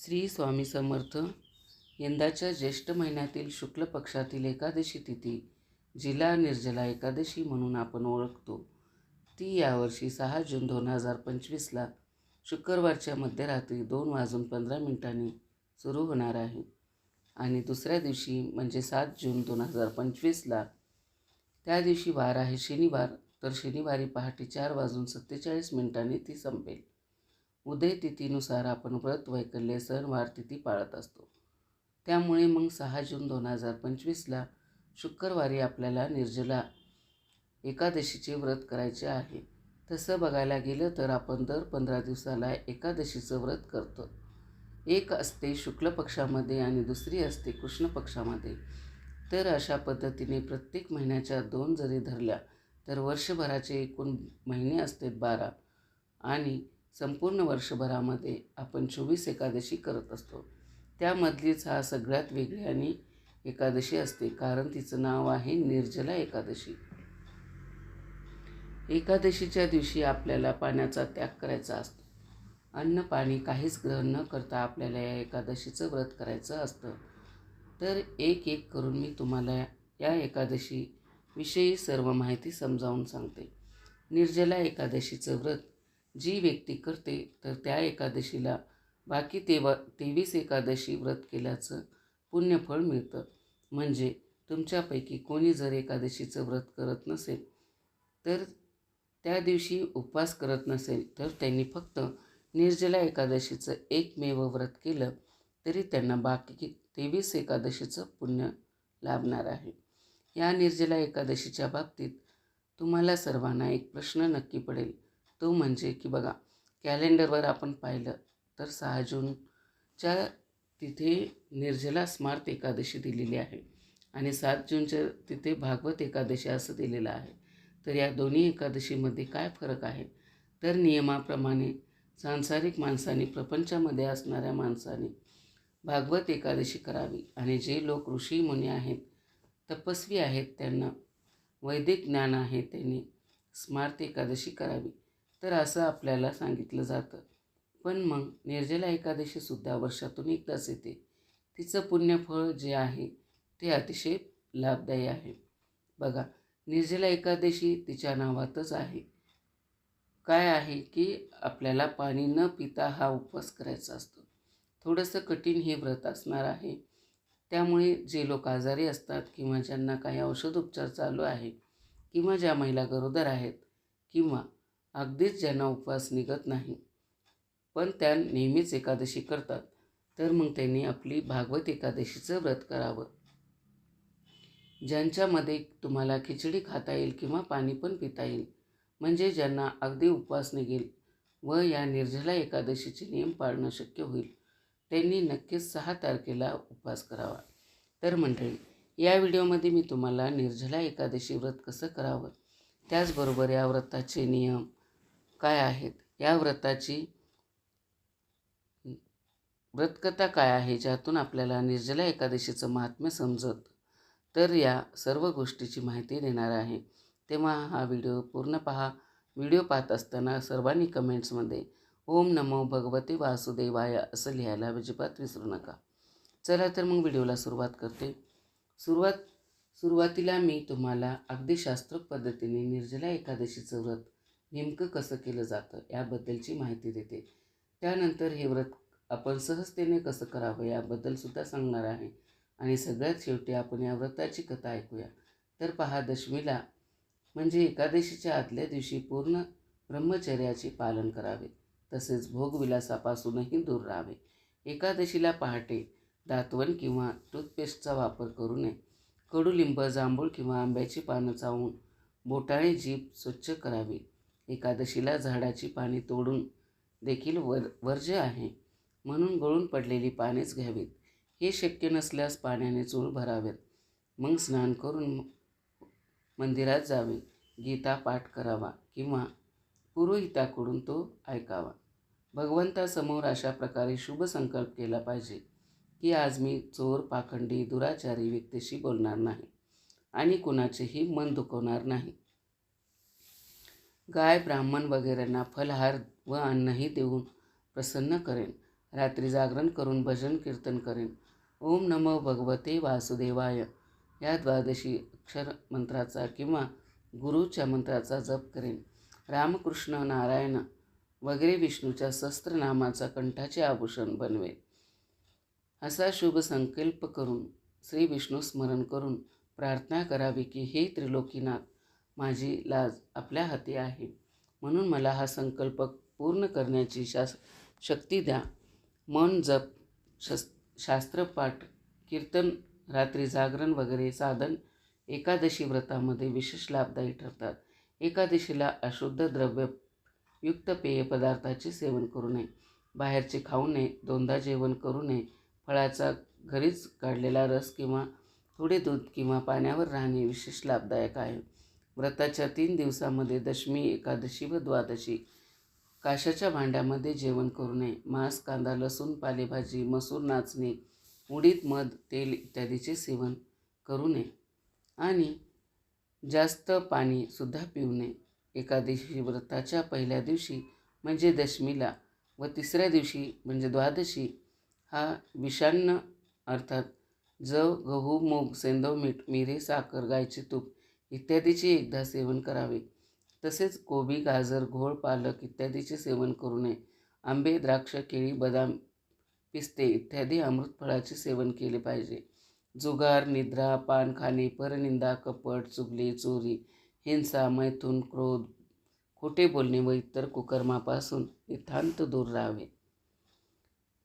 श्री स्वामी समर्थ यंदाच्या ज्येष्ठ महिन्यातील शुक्ल पक्षातील एकादशी तिथी जिला निर्जला एकादशी म्हणून आपण ओळखतो. ती यावर्षी सहा जून दोन हजार पंचवीसला शुक्रवारच्या मध्यरात्री दोन वाजून पंधरा मिनिटांनी सुरू होणार आहे आणि दुसऱ्या दिवशी म्हणजे सात जून दोन हजार पंचवीसला. त्या दिवशी वार आहे शनिवार तर शनिवारी पहाटे चार वाजून सत्तेचाळीस मिनिटांनी ती संपेल. उदय तिथीनुसार आपण व्रत वैकल्य सणवार तिथी पाळत असतो. त्यामुळे मग सहा जून दोन हजार पंचवीसला शुक्रवारी आपल्याला निर्जला एकादशीचे व्रत करायचे आहे. तसं बघायला गेलं तर आपण दर पंधरा दिवसाला एकादशीचं व्रत करतो. एक असते शुक्ल पक्षामध्ये आणि दुसरी असते कृष्ण पक्षामध्ये. तर अशा पद्धतीने प्रत्येक महिन्याच्या दोन जरी धरल्या तर वर्षभराचे एकूण महिने असतात बारा. आणि संपूर्ण वर्षभरामध्ये आपण चोवीस एकादशी करत असतो. त्यामधलीच हा सगळ्यात वेगळी आणि एकादशी असते कारण तिचं नाव आहे निर्जला एकादशी. एकादशीच्या दिवशी आपल्याला पाण्याचा त्याग करायचा असतो. अन्न पाणी काहीच ग्रहण न करता आपल्याला या एकादशीचं व्रत करायचं असतं. तर एक एक करून मी तुम्हाला या एकादशी विषयी सर्व माहिती समजावून सांगते. निर्जला एकादशीचं व्रत जी व्यक्ती करते तर त्या एकादशीला बाकी तेवा तेवीस एकादशी व्रत केल्याचं पुण्यफळ मिळतं. म्हणजे तुमच्यापैकी कोणी जर एकादशीचं व्रत करत नसेल तर त्या दिवशी उपवास करत नसेल तर त्यांनी फक्त निर्जला एकादशीचं एकमेव व्रत केलं तरी त्यांना बाकी तेवीस एकादशीचं पुण्य लाभणार आहे. या निर्जला एकादशीच्या बाबतीत तुम्हाला सर्वांना एक प्रश्न नक्की पडेल. तो म्हणजे की बघा कॅलेंडरवर आपण पाहिलं तर सहा जूनच्या तिथे निर्जला स्मार्त एकादशी दिलेली आहे आणि सात जूनच्या तिथे भागवत एकादशी असं दिलेलं आहे. तर या दोन्ही एकादशीमध्ये काय फरक आहे? तर नियमाप्रमाणे सांसारिक माणसाने प्रपंचामध्ये असणाऱ्या माणसाने भागवत एकादशी करावी आणि जे लोक ऋषी मुनी आहेत तपस्वी आहेत त्यांना वैदिक ज्ञान आहे त्यांनी स्मार्त एकादशी करावी. तर असं आपल्याला सांगितलं जातं. पण मग निर्जला एकादशीसुद्धा वर्षातून एकदाच येते. तिचं पुण्यफळ जे आहे ते अतिशय लाभदायी आहे. बघा निर्जला एकादशी तिच्या नावातच आहे. काय आहे की आपल्याला पाणी न पिता हा उपवास करायचा असतो. थोडंसं कठीण हे व्रत असणार आहे. त्यामुळे जे लोक आजारी असतात किंवा ज्यांना काही औषधोपचार चालू आहे किंवा ज्या महिला गरोदर आहेत किंवा अगदीच ज्यांना उपवास निघत नाही पण त्या नेहमीच एकादशी करतात तर मग त्यांनी आपली भागवत एकादशीचं व्रत करावं. ज्यांच्यामध्ये तुम्हाला खिचडी खाता येईल किंवा पाणी पण पिता येईल म्हणजे ज्यांना अगदी उपवास निघेल व या निर्जला एकादशीचे नियम पाळणं शक्य होईल त्यांनी नक्कीच सहा तारखेला उपवास करावा. तर मंडळी या व्हिडिओमध्ये मी तुम्हाला निर्जला एकादशी व्रत कसं करावं त्याचबरोबर या व्रताचे नियम काय आहेत? या व्रताची व्रतकथा काय आहे ज्यातून आपल्याला निर्जला एकादशीचं महात्म्य समजत? तर या सर्व गोष्टीची माहिती देणार आहे. तेव्हा हा व्हिडिओ पूर्ण पहा. व्हिडिओ पाहत असताना सर्वांनी कमेंट्समध्ये ओम नमो भगवते वासुदेवाय असं लिहायला अजिबात विसरू नका. चला तर मग व्हिडिओला सुरुवात करते. सुरुवात सुरुवातीला मी तुम्हाला अगदी शास्त्रोक्त पद्धतीने निर्जला एकादशीचं व्रत नेमकं कसं केलं जातं याबद्दलची माहिती देते. त्यानंतर हे व्रत आपण सहजतेने कसं करावं याबद्दलसुद्धा सांगणार आहे. आणि सगळ्यात शेवटी आपण या व्रताची कथा ऐकूया. तर पहा दशमीला म्हणजे एकादशीच्या आदल्या दिवशी पूर्ण ब्रह्मचर्याचे पालन करावे. तसेच भोगविलासापासूनही दूर राहावे. एकादशीला पहाटे दातवन किंवा टूथपेस्टचा वापर करू नये. कडुलिंब जांभूळ किंवा आंब्याची पानं चावून बोटाने जीभ स्वच्छ करावी. एकादशीला झाडाची पाने तोडून देखील वर वर्ज्य आहे म्हणून गळून पडलेली पानेच घ्यावीत. हे शक्य नसल्यास पाण्याने चूळ भरावेत. मग स्नान करून मंदिरात जावे. गीता पाठ करावा किंवा पुरोहिताकडून तो ऐकावा. भगवंतासमोर अशा प्रकारे शुभ संकल्प केला पाहिजे की आज मी चोर पाखंडी दुराचारी व्यक्तीशी बोलणार नाही आणि कुणाचेही मन दुखवणार नाही. गाय ब्राह्मण वगैरेंना फलहार व अन्नही देऊन प्रसन्न करेन. रात्री जागरण करून भजन कीर्तन करेन. ओम नमो भगवते वासुदेवाय. या द्वादशी अक्षर मंत्राचा किंवा गुरुच्या मंत्राचा जप करेन. रामकृष्ण नारायण वगैरे विष्णूच्या सहस्त्रनामाचा कंठाचे आभूषण बनवेल असा शुभ संकल्प करून श्री विष्णू स्मरण करून प्रार्थना करावी की हे त्रिलोकीनाथ माझी लाज आपल्या हाती आहे. म्हणून मला हा संकल्प पूर्ण करण्याची शास शक्ती द्या. मन जप शस् शास्त्रपाठ कीर्तन रात्री जागरण वगैरे साधन एकादशी व्रतामध्ये विशेष लाभदायी ठरतात. एकादशीला अशुद्ध द्रव्य युक्त पेय पदार्थाचे सेवन करू नये. बाहेरचे खाऊ नये दोनदा जेवण करू नये. फळाचा घरीच काढलेला रस किंवा थोडे दूध किंवा पाण्यावर राहणे विशेष लाभदायक आहे. व्रताच्या तीन दिवसामध्ये दशमी एकादशी व द्वादशी. काशाच्या भांड्यामध्ये जेवण करू नये. मांस कांदा लसूण पालेभाजी मसूर नाचणे उडीद मध तेल इत्यादीचे सेवन करू नये. आणि जास्त पाणीसुद्धा पिऊ नये. एकादशी व्रताच्या पहिल्या दिवशी म्हणजे दशमीला व तिसऱ्या दिवशी म्हणजे द्वादशी हा विषान्न अर्थात जव गहू मूग सेंदव मीठ मिरे साखर गायचे तूप इत्यादीचे एकदा सेवन करावे. तसेच कोबी गाजर घोळ पालक इत्यादीचे सेवन करू नये. आंबे द्राक्ष केळी बदाम पिस्ते इत्यादी अमृतफळाचे सेवन केले पाहिजे. जुगार निद्रा पान खाणे परनिंदा कपट चुगली चोरी हिंसा मैथून क्रोध खोटे बोलणे व इतर कुकर्मापासून नितांत दूर राहावे.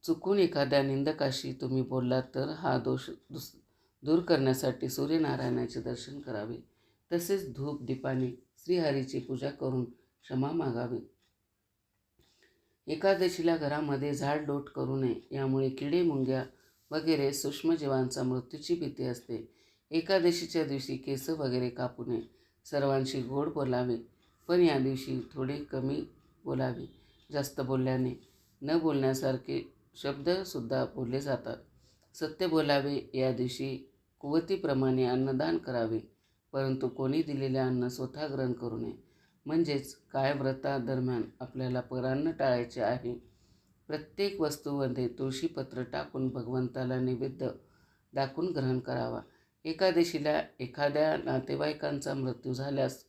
चुकून एखाद्या निंदकाशी तुम्ही बोललात तर हा दोष दुस दूर करण्यासाठी सूर्यनारायणाचे दर्शन करावे. तसेच धूप दीपाने श्रीहरीची पूजा करून क्षमा मागावी. एकादशीला घरामध्ये झाड लोट करू नये यामुळे किडे मुंग्या वगैरे सूक्ष्मजीवांचा मृत्यूची भीती असते. एकादशीच्या दिवशी केस वगैरे कापू नये सर्वांशी गोड बोलावे पण या दिवशी थोडे कमी बोलावे. जास्त बोलल्याने न बोलण्यासारखे शब्दसुद्धा बोलले जातात. सत्य बोलावे या दिवशी कुवतीप्रमाणे अन्नदान करावे. परंतु कोणी दिलेले अन्न स्वतः ग्रहण करू नये. म्हणजेच काय व्रतादरम्यान आपल्याला परान्न टाळायचे आहे. प्रत्येक वस्तूमध्ये तुळशीपत्र टाकून भगवंताला नैवेद्य दाखवून ग्रहण करावा. एकादशीला एखाद्या नातेवाईकांचा मृत्यू झाल्यास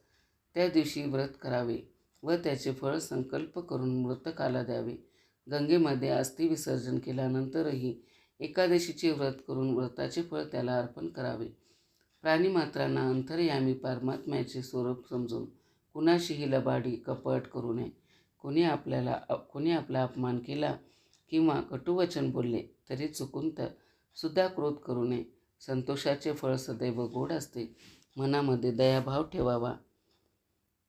त्या दिवशी व्रत करावे व त्याचे फळ संकल्प करून मृतकाला द्यावे. गंगेमध्ये अस्थि विसर्जन केल्यानंतरही एकादशीचे व्रत करून व्रताचे फळ त्याला अर्पण करावे. प्राणीमात्रांना अंतरयामी परमात्म्याचे स्वरूप समजून कुणाशीही लबाडी कपट करू नये. कोणी आपल्याला कोणी आपला अपमान केला किंवा कटुवचन बोलले तरी चुकून तर सुद्धा क्रोध करू नये. संतोषाचे फळ सदैव गोड असते. मनामध्ये दयाभाव ठेवावा.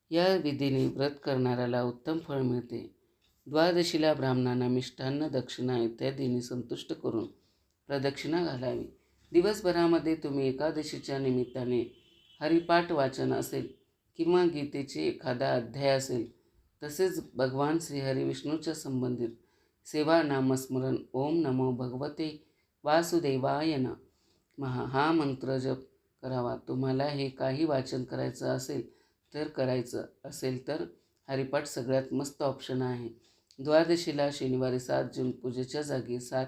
या विधीने व्रत करणाऱ्याला उत्तम फळ मिळते. द्वादशीला ब्राह्मणांना मिष्टान्न दक्षिणा इत्यादींनी संतुष्ट करून प्रदक्षिणा घालावी. दिवसभरामध्ये तुम्ही एकादशीच्या निमित्ताने हरिपाठ वाचन असेल किंवा गीतेचे एखादा अध्याय असेल तसेच भगवान श्रीहरिविष्णूच्या संबंधित सेवा नामस्मरण ओम नमो भगवते वासुदेवाय न महा हा मंत्र जप करावा। तुम्हाला हे काही वाचन करायचं असेल तर करायचं असेल तर हरिपाठ सगळ्यात मस्त ऑप्शन आहे. द्वादशीला शनिवारी सात जून पूजेच्या जागी सात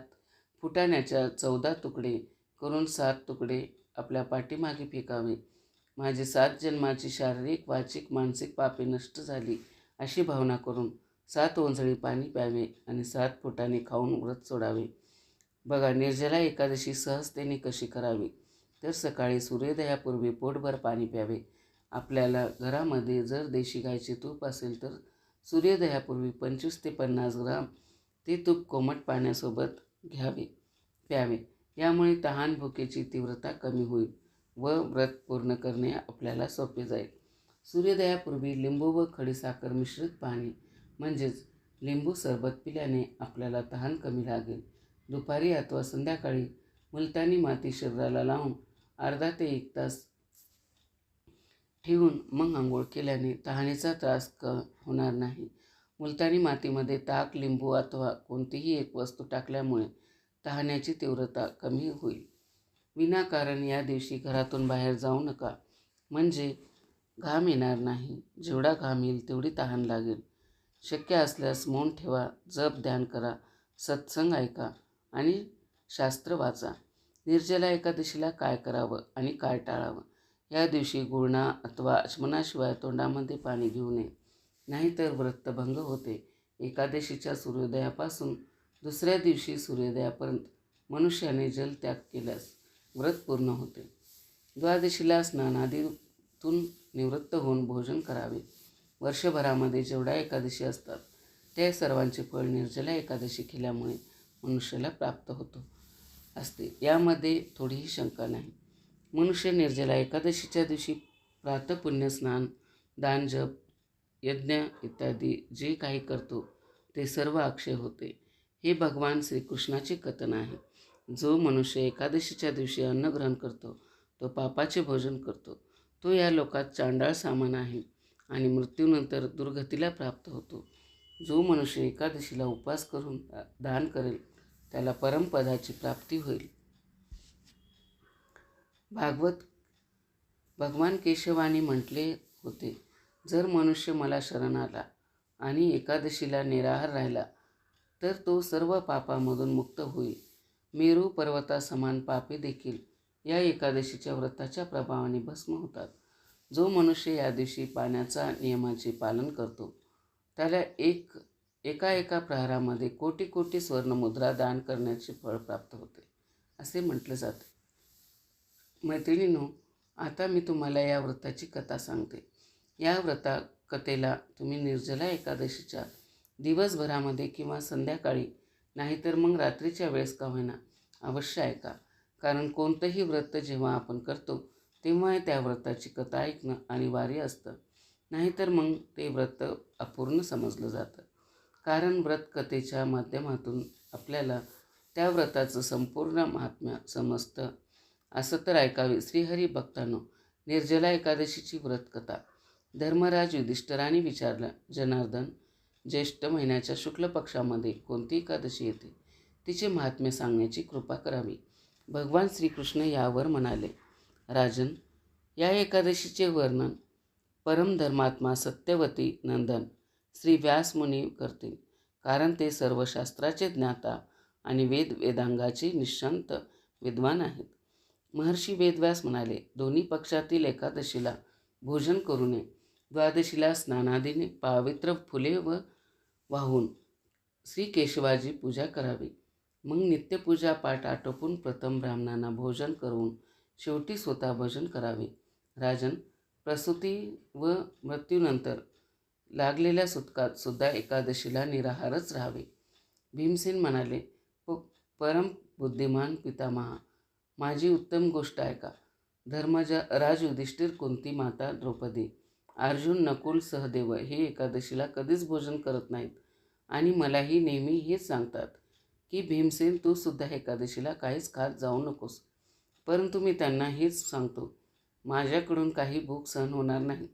फुटाण्याच्या चौदा तुकडे करून सात तुकडे आपल्या पाठीमागे फेकावे. माझी सात जन्माची शारीरिक वाचिक मानसिक पापे नष्ट झाली अशी भावना करून सात ओंजळी पाणी प्यावे आणि सात फुटाने खाऊन व्रत सोडावे. बघा निर्जला एकादशी सहजतेने कशी करावी? तर सकाळी सूर्योदयापूर्वी पोटभर पाणी प्यावे. आपल्याला घरामध्ये जर देशी गायचे तूप असेल तर सूर्योदयापूर्वी पंचवीस ते पन्नास ग्राम ते तूप कोमट पाण्यासोबत घ्यावे प्यावे. यामुळे तहान भुकेची तीव्रता कमी होईल व व्रत पूर्ण करणे आपल्याला सोपे जाईल. सूर्योदयापूर्वी लिंबू व खडीसाखर मिश्रित पाणी म्हणजेच लिंबू सरबत पिल्याने आपल्याला तहान कमी लागेल. दुपारी अथवा संध्याकाळी मुलतानी माती शरीराला लावून अर्धा ते एक तास ठेवून मग आंघोळ केल्याने तहानेचा त्रास क होणार नाही. मुलतानी मातीमध्ये ताक लिंबू अथवा कोणतीही एक वस्तू टाकल्यामुळे तहाण्याची तीव्रता कमी होईल. विनाकारण या दिवशी घरातून बाहेर जाऊ नका. म्हणजे घाम येणार नाही. जेवढा घाम येईल तेवढी तहान लागेल. शक्य असल्यास मौन ठेवा जप ध्यान करा सत्संग ऐका आणि शास्त्र वाचा. निर्जला एकादशीला काय करावं आणि काय टाळावं? या दिवशी गुळणा अथवा आचमनाशिवाय तोंडामध्ये पाणी घेऊ नये. नाहीतर व्रतभंग होते. एकादशीच्या सूर्योदयापासून दुसऱ्या दिवशी सूर्योदयापर्यंत मनुष्याने जलत्याग केल्यास व्रत पूर्ण होते. द्वादशीला स्नानादीतून निवृत्त होऊन भोजन करावे. वर्षभरामध्ये जेवढ्या एकादशी असतात त्या सर्वांचे फळ निर्जला एकादशी केल्यामुळे मनुष्याला प्राप्त होतो असते. यामध्ये थोडीही शंका नाही. मनुष्य निर्जला एकादशीच्या दिवशी प्रातपुण्य स्नान दान जप यज्ञ इत्यादी जे काही करतो ते सर्व अक्षय होते. हे भगवान श्रीकृष्णाचे कथन आहे. जो मनुष्य एकादशीच्या दिवशी अन्न ग्रहण करतो तो पापाचे भोजन करतो. तो या लोकात चांडाळ सामान आहे आणि मृत्यूनंतर दुर्गतीला प्राप्त होतो. जो मनुष्य एकादशीला उपवास करून दान करेल त्याला परमपदाची प्राप्ती होईल. भागवत भगवान केशवाने म्हटले होते जर मनुष्य मला शरण आला आणि एकादशीला निराहार राहिला तर तो सर्व पापामधून मुक्त होईल. मेरू पर्वतासमान पापे देखील या एकादशीच्या व्रताच्या प्रभावाने भस्म होतात. जो मनुष्य या दिवशी पाण्याचा नियमाचे पालन करतो त्याला एक एका एका प्रहारामध्ये कोटी कोटी स्वर्णमुद्रा दान करण्याचे फळ प्राप्त होते असे म्हटलं जाते. मैत्रिणींनो आता मी तुम्हाला या व्रताची कथा सांगते. या व्रता कथेला तुम्ही निर्जला एकादशीच्या दिवसभरामध्ये किंवा संध्याकाळी नाहीतर मग रात्रीच्या वेळेस का होईना अवश्य ऐका. कारण कोणतंही व्रत जेव्हा आपण करतो तेव्हा त्या व्रताची कथा ऐकणं अनिवार्य असतं. नाहीतर मग ते व्रत अपूर्ण समजलं जातं. कारण व्रत कथेच्या माध्यमातून आपल्याला त्या व्रताचं संपूर्ण महात्म्य समजतं. असं तर ऐकावे श्रीहरी भक्तांनो निर्जला एकादशीची व्रतकथा. धर्मराज युधिष्ठराने विचारलं जनार्दन ज्येष्ठ महिन्याच्या शुक्ल पक्षामध्ये कोणती एकादशी येते? तिचे महात्म्य सांगण्याची कृपा करावी. भगवान श्रीकृष्ण यावर म्हणाले राजन या एकादशीचे वर्णन परमधर्मात्मा सत्यवती नंदन श्री व्यासमुनी करतील. कारण ते सर्व शास्त्राचे ज्ञाता आणि वेद वेदांगाचे निशांत विद्वान आहेत. महर्षी वेदव्यास म्हणाले दोन्ही पक्षातील एकादशीला भोजन करू नये. द्वादशीला स्नानादीने पावित्र फुले व वाहून श्री केशवाची पूजा करावी. मग नित्यपूजा पाठ आटोपून प्रथम ब्राह्मणांना भोजन करून शेवटी स्वतः भजन करावे. राजन प्रसूती व मृत्यूनंतर लागलेल्या सुतकात सुद्धा एकादशीला निराहारच राहावे. भीमसेन म्हणाले परम बुद्धिमान पितामहा माझी उत्तम गोष्ट ऐका धर्मजा राज युधिष्ठिर कोणती माता द्रौपदी अर्जुन नकुल सहदेव हे एकादशीला कधीच भोजन करत नाहीत. आणि मलाही नेहमी हेच सांगतात की भीमसेन तू सुद्धा एकादशीला काहीच खात जाऊ नकोस. परंतु मी त्यांना हेच सांगतो माझ्याकडून काही भूक सहन होणार नाही.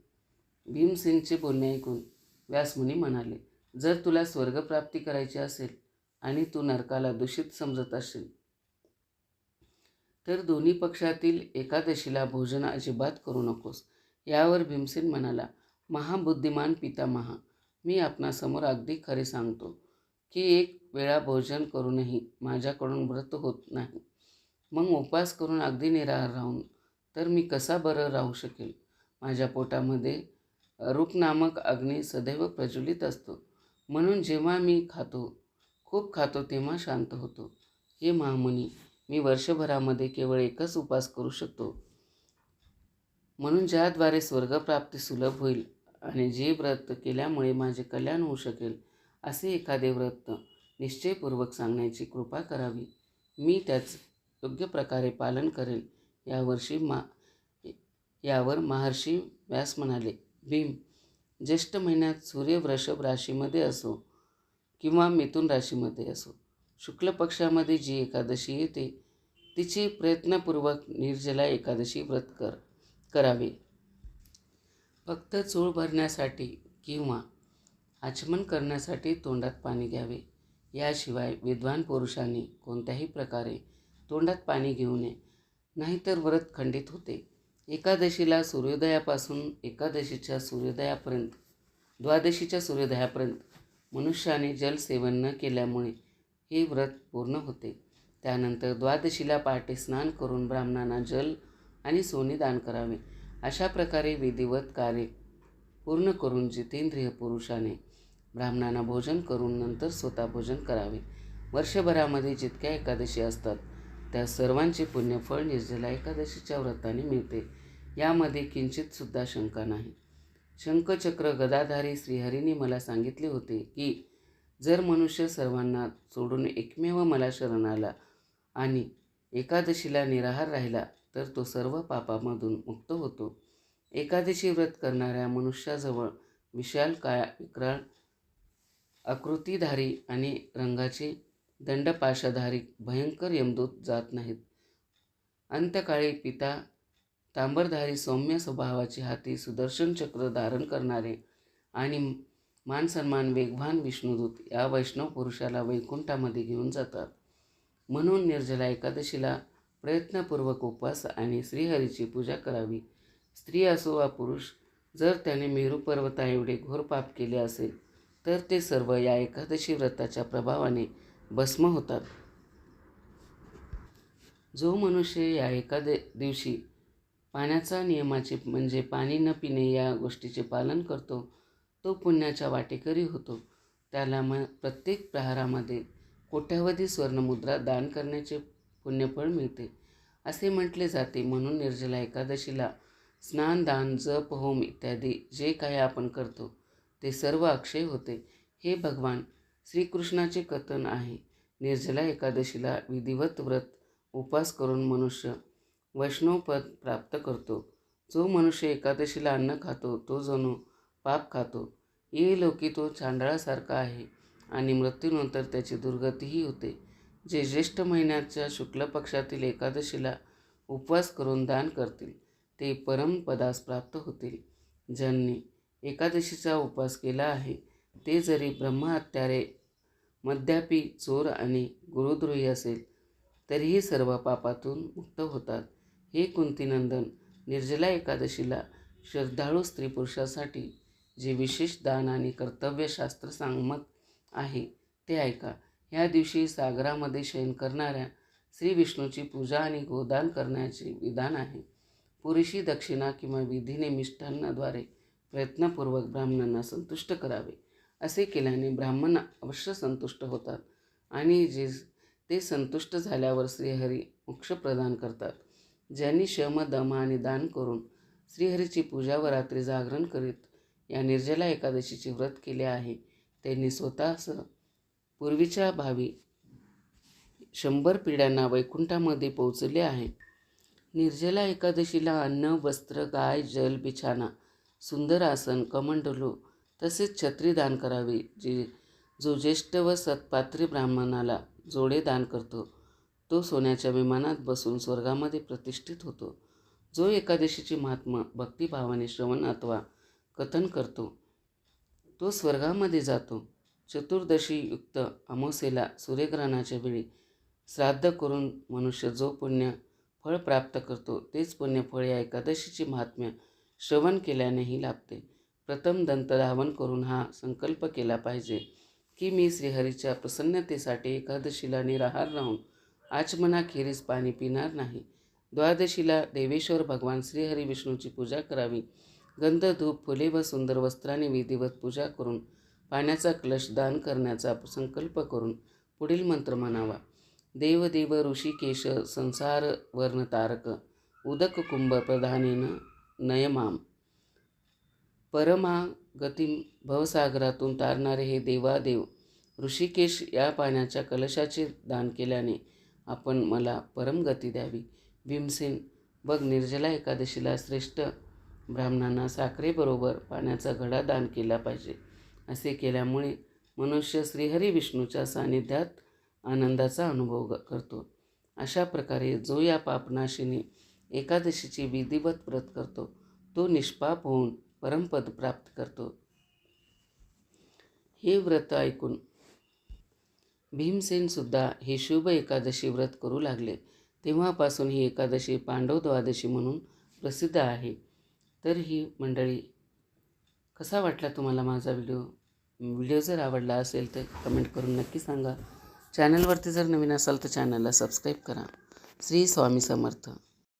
भीमसेनचे बोलणे ऐकून व्यासमुनी म्हणाले जर तुला स्वर्गप्राप्ती करायची असेल आणि तू नरकाला दूषित समजत असेल तर दोन्ही पक्षातील एकादशीला भोजन अजिबात करू नकोस. यावर भीमसेन म्हणाला महाबुद्धिमान पितामहा मी आपणासमोर अगदी खरे सांगतो की एक वेळा भोजन करूनही माझ्याकडून व्रत होत नाही. मग उपवास करून अगदी निराहार राहून तर मी कसा बरं राहू शकेल? माझ्या पोटामध्ये रूप नामक अग्नी सदैव प्रज्वलित असतो. म्हणून जेव्हा मी खातो खूप खातो तेव्हा शांत होतो. हे महामुनी मी वर्षभरामध्ये केवळ एकच उपास करू शकतो म्हणून ज्याद्वारे स्वर्गप्राप्ती सुलभ होईल आणि जे व्रत केल्यामुळे माझे कल्याण होऊ शकेल असे एखादे व्रत निश्चयपूर्वक सांगण्याची कृपा करावी. मी त्याच योग्य प्रकारे पालन करेल यावर्षी मा यावर महर्षी व्यास म्हणाले. भीम ज्येष्ठ महिन्यात सूर्य वृषभ राशीमध्ये असो किंवा मिथुन राशीमध्ये असो शुक्ल पक्षामध्ये जी एकादशी येते तिची प्रयत्नपूर्वक निर्जला एकादशी व्रत कर. करावे. फक्त चूळ भरण्यासाठी किंवा आचमन करण्यासाठी तोंडात पाणी घ्यावे. याशिवाय विद्वान पुरुषांनी कोणत्याही प्रकारे तोंडात पाणी घेऊ नये नाहीतर व्रत खंडित होते. एकादशीला सूर्योदयापासून एकादशीच्या सूर्योदयापर्यंत द्वादशीच्या सूर्योदयापर्यंत मनुष्याने जलसेवन न केल्यामुळे हे व्रत पूर्ण होते. त्यानंतर द्वादशीला पहाटे स्नान करून ब्राह्मणांना जल आणि सोने दान करावे. अशा प्रकारे विधिवत कार्य पूर्ण करून जितेंद्रिय पुरुषाने ब्राह्मणांना भोजन करून नंतर स्वतः भोजन करावे. वर्षभरामध्ये जितक्या एकादशी असतात त्या सर्वांचे पुण्यफळ निर्जला एकादशीच्या व्रताने मिळते. यामध्ये किंचितसुद्धा शंका नाही. शंखचक्र गदाधारी श्रीहरीने मला सांगितले होते की जर मनुष्य सर्वांना सोडून एकमेव मला शरण आला आणि एकादशीला निराहार राहिला तर तो सर्व पापामधून मुक्त होतो. एकादशी व्रत करणाऱ्या मनुष्याजवळ विशाल काया विक्राळ आकृतीधारी आणि रंगाचे दंडपाशाधारी भयंकर यमदूत जात नाहीत. अंत्यकाळी पिता तांबरधारी सौम्य स्वभावाचे हाती सुदर्शन चक्र धारण करणारे आणि मानसन्मान वेगवान विष्णुदूत या वैष्णव पुरुषाला वैकुंठामध्ये घेऊन जातात. म्हणून निर्जला एकादशीला प्रयत्नपूर्वक उपवास आणि श्रीहरीची पूजा करावी. स्त्री असो वा पुरुष जर त्याने मेरू पर्वता एवढे घोर पाप केले असेल तर ते सर्व या एकादशी व्रताच्या प्रभावाने भस्म होतात. जो मनुष्य या एकाद दिवशी पाण्याचा नियमाचे म्हणजे पाणी न पिणे या गोष्टीचे पालन करतो तो पुण्याच्या वाटेकरी होतो. त्याला म प्रत्येक प्रहारामध्ये कोट्यावधी स्वर्णमुद्रा दान करण्याचे पुण्यफळ मिळते. असे म्हटले जाते. म्हणून निर्जला एकादशीला स्नान दान जप होम इत्यादी जे काही आपण करतो ते सर्व अक्षय होते. हे भगवान श्रीकृष्णाचे कथन आहे. निर्जला एकादशीला विधिवत व्रत उपास करून मनुष्य वैष्णवपद प्राप्त करतो. जो मनुष्य एकादशीला अन्न खातो तो जणू पाप खातो. ये लोकी तो चांडाळासारखा आहे आणि मृत्यूनंतर त्याची दुर्गतीही होते. जे ज्येष्ठ महिन्याच्या शुक्ल पक्षातील एकादशीला उपवास करून दान करतील ते परमपदास प्राप्त होतील. ज्यांनी एकादशीचा उपवास केला आहे ते जरी ब्रह्महत्यारे मद्यापी चोर आणि गुरुद्रोही असेल तरीही सर्व पापातून मुक्त होतात. हे कुंतीनंदन निर्जला एकादशीला श्रद्धाळू स्त्री पुरुषासाठी जे विशेष दान आणि कर्तव्यशास्त्र सांगमत आहे ते ऐका. ह्या दिवशी सागरामध्ये शयन करणाऱ्या श्री विष्णूची पूजा आणि गोदान करण्याचे विधान आहे. पुरेशी दक्षिणा किंवा विधीने मिष्टांनाद्वारे प्रयत्नपूर्वक ब्राह्मणांना संतुष्ट करावे असे केल्याने ब्राह्मण अवश्य संतुष्ट होतात आणि जे ते संतुष्ट झाल्यावर श्रीहरी मोक्ष प्रदान करतात. ज्यांनी शम दम आणि दान करून श्रीहरीची पूजा व रात्री जागरण करीत या निर्जला एकादशीचे व्रत केले आहे त्यांनी स्वतःसह पूर्वीच्या भावी शंभर पिढ्यांना वैकुंठामध्ये पोहोचले आहे. निर्जला एकादशीला अन्न वस्त्र गाय जल बिछाना सुंदर आसन कमंडलू तसेच छत्री दान करावे जे जो ज्येष्ठ व सत्पात्री ब्राह्मणाला जोडे दान करतो तो सोन्याच्या विमानात बसून स्वर्गामध्ये प्रतिष्ठित होतो. जो एकादशीची महात्मा भक्तिभावाने श्रवण अथवा कथन करतो तो स्वर्गामध्ये जातो. चतुर्दशीयुक्त अमावस्येला सूर्यग्रहणाच्या वेळी श्राद्ध करून मनुष्य जो पुण्य फळ प्राप्त करतो तेच पुण्यफळ या एकादशीची महात्म्य श्रवण केल्यानेही लाभते. प्रथम दंतधावन करून हा संकल्प केला पाहिजे की मी श्रीहरीच्या प्रसन्नतेसाठी एकादशीला निराहार राहून आचमनाखेरीस पाणी पिणार नाही. द्वादशीला देवेश्वर भगवान श्रीहरी विष्णूची पूजा करावी. गंध धूप फुले व सुंदर वस्त्राने विधिवत पूजा करून पाण्याचा कलश दान करण्याचा संकल्प करून पुढील मंत्र म्हणावा. देवदेव ऋषिकेश संसार वर्णतारक उदक कुंभ प्रधानेन नयमाम. परमा गती भवसागरातून तारणारे हे देवादेव ऋषिकेश या पाण्याच्या कलशाचे दान केल्याने आपण मला परमगती द्यावी. भीमसेन बघ निर्जला एकादशीला श्रेष्ठ ब्राह्मणांना साखरेबरोबर पाण्याचा घडा दान केला पाहिजे. असे केल्यामुळे मनुष्य श्रीहरी विष्णूच्या सान्निध्यात आनंदाचा अनुभव करतो. अशा प्रकारे जो या पापनाशिनी एकादशीची विधिवत व्रत करतो तो निष्पाप होऊन परमपद प्राप्त करतो. हे व्रत ऐकून भीमसेनसुद्धा हे शुभ एकादशी व्रत करू लागले. तेव्हापासून ही एकादशी पांडव द्वादशी म्हणून प्रसिद्ध आहे. तर ही मंडळी कसा वाटला तुम्हाला माझा व्हिडिओ? व्हिडिओ जर आवडला असेल तर कमेंट करून नक्की सांगा. चॅनलवरती जर नवीन असाल तर चॅनलला सबस्क्राईब करा. श्री स्वामी समर्थ.